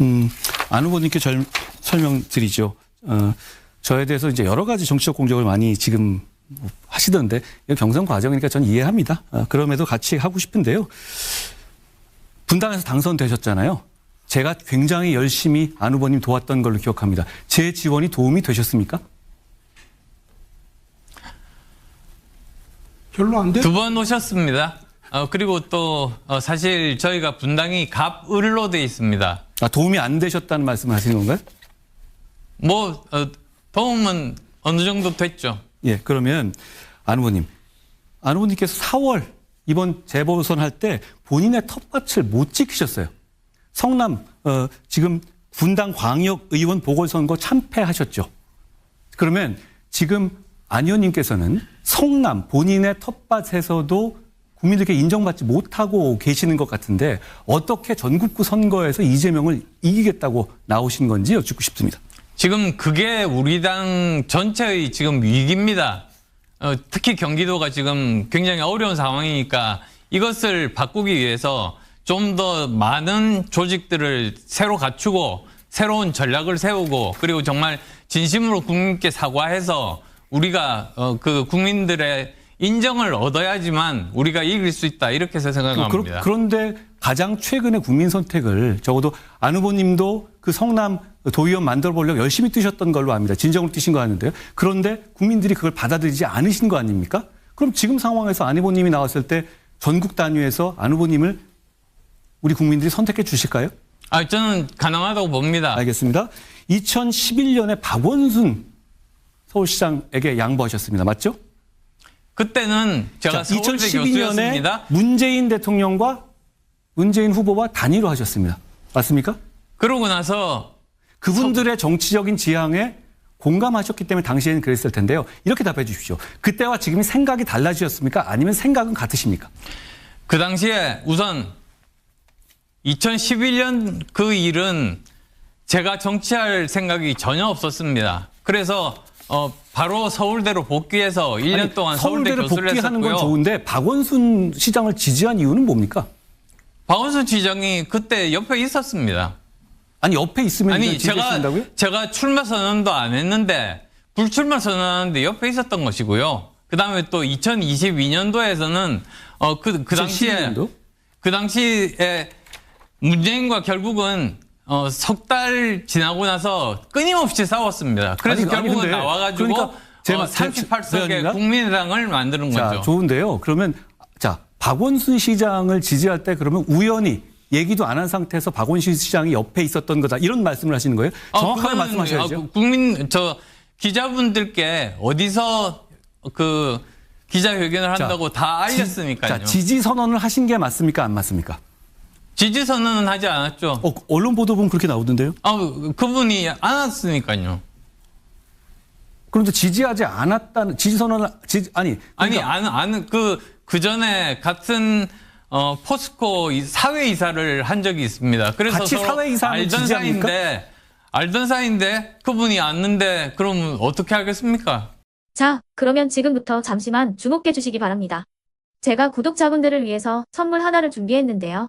음, 안 후보님께 절, 설명드리죠. 어, 저에 대해서 이제 여러 가지 정치적 공격을 많이 지금 뭐 하시던데 경선 과정이니까 전 이해합니다. 어, 그럼에도 같이 하고 싶은데요. 분당에서 당선되셨잖아요. 제가 굉장히 열심히 안 후보님 도왔던 걸로 기억합니다. 제 지원이 도움이 되셨습니까? 별로 안 돼. 두 번 오셨습니다. 어, 그리고 또 어, 사실 저희가 분당이 갑을로 돼 있습니다. 아, 도움이 안 되셨다는 말씀을 하시는 건가요? 뭐 어, 도움은 어느 정도 됐죠. 예, 그러면 안 후보님, 안 후보님께서 4월 이번 재보선 할 때 본인의 텃밭을 못 지키셨어요. 성남 어, 지금 분당 광역 의원 보궐선거 참패하셨죠. 그러면 지금 안 의원님께서는 성남 본인의 텃밭에서도 국민들께 인정받지 못하고 계시는 것 같은데 어떻게 전국구 선거에서 이재명을 이기겠다고 나오신 건지 여쭙고 싶습니다. 지금 그게 우리 당 전체의 지금 위기입니다. 어, 특히 경기도가 지금 굉장히 어려운 상황이니까 이것을 바꾸기 위해서 좀 더 많은 조직들을 새로 갖추고 새로운 전략을 세우고 그리고 정말 진심으로 국민께 사과해서 우리가 어, 그 국민들의 인정을 얻어야지만 우리가 이길 수 있다 이렇게 생각합니다. 그 런데 가장 최근에 국민 선택을 적어도 안 후보님도 그 성남 도의원 만들어 보려고 열심히 뛰셨던 걸로 압니다. 진정으로 뛰신 거 아는데요. 그런데 국민들이 그걸 받아들이지 않으신 거 아닙니까? 그럼 지금 상황에서 안 후보님이 나왔을 때 전국 단위에서 안 후보님을 우리 국민들이 선택해 주실까요? 아, 저는 가능하다고 봅니다. 알겠습니다. 2011년에 박원순 서울시장에게 양보하셨습니다. 맞죠? 그때는 제가 서울대 2012년에 교수였습니다. 문재인 대통령과 문재인 후보와 단일화 하셨습니다. 맞습니까? 그러고 나서 그분들의 정치적인 지향에 공감하셨기 때문에 당시에는 그랬을 텐데요. 이렇게 답해 주십시오. 그때와 지금이 생각이 달라지셨습니까? 아니면 생각은 같으십니까? 그 당시에 우선 2011년 그 일은 제가 정치할 생각이 전혀 없었습니다. 그래서 어, 바로 서울대로 복귀해서 1년 아니, 동안 서울대 서울대를 교수를 복귀하는 건 했었고요. 좋은데 박원순 시장을 지지한 이유는 뭡니까? 박원순 시장이 그때 옆에 있었습니다. 아니 옆에 있으면 아니 제가 지지하신다고요? 제가 출마 선언도 안 했는데 불출마 선언하는데 옆에 있었던 것이고요. 그 다음에 또 2022년도에서는 어그 그 당시에 2012년도? 그 당시에 문재인과 결국은 어, 석 달 지나고 나서 끊임없이 싸웠습니다. 그래서 아니, 아니, 결국은 근데 나와가지고 그러니까 제가 어, 38석의 의원님과? 국민의당을 만드는 자, 거죠. 좋은데요. 그러면 자, 박원순 시장을 지지할 때 그러면 우연히 얘기도 안 한 상태에서 박원순 시장이 옆에 있었던 거다. 이런 말씀을 하시는 거예요? 아, 정확하게 그거는, 말씀하셔야죠. 아, 국민 저 기자분들께 어디서 그 기자회견을 자, 한다고 다 알렸으니까요. 자, 지지 선언을 하신 게 맞습니까? 안 맞습니까? 지지 선언은 하지 않았죠. 어, 언론 보도 보면 그렇게 나오던데요. 아, 그분이 안 왔으니까요. 그런데 지지하지 않았다는 지지 선언을 지, 아니 아니, 그러니까 안, 안, 그, 그 전에 같은, 어, 포스코 이- 사회 이사를 한 적이 있습니다. 그래서 같이 서로 사회 이사하면 알던 지지합니까? 사이인데, 알던 사이인데, 그분이 왔는데, 그럼 어떻게 하겠습니까? 자, 그러면 지금부터 잠시만 주목해 주시기 바랍니다. 제가 구독자분들을 위해서 선물 하나를 준비했는데요.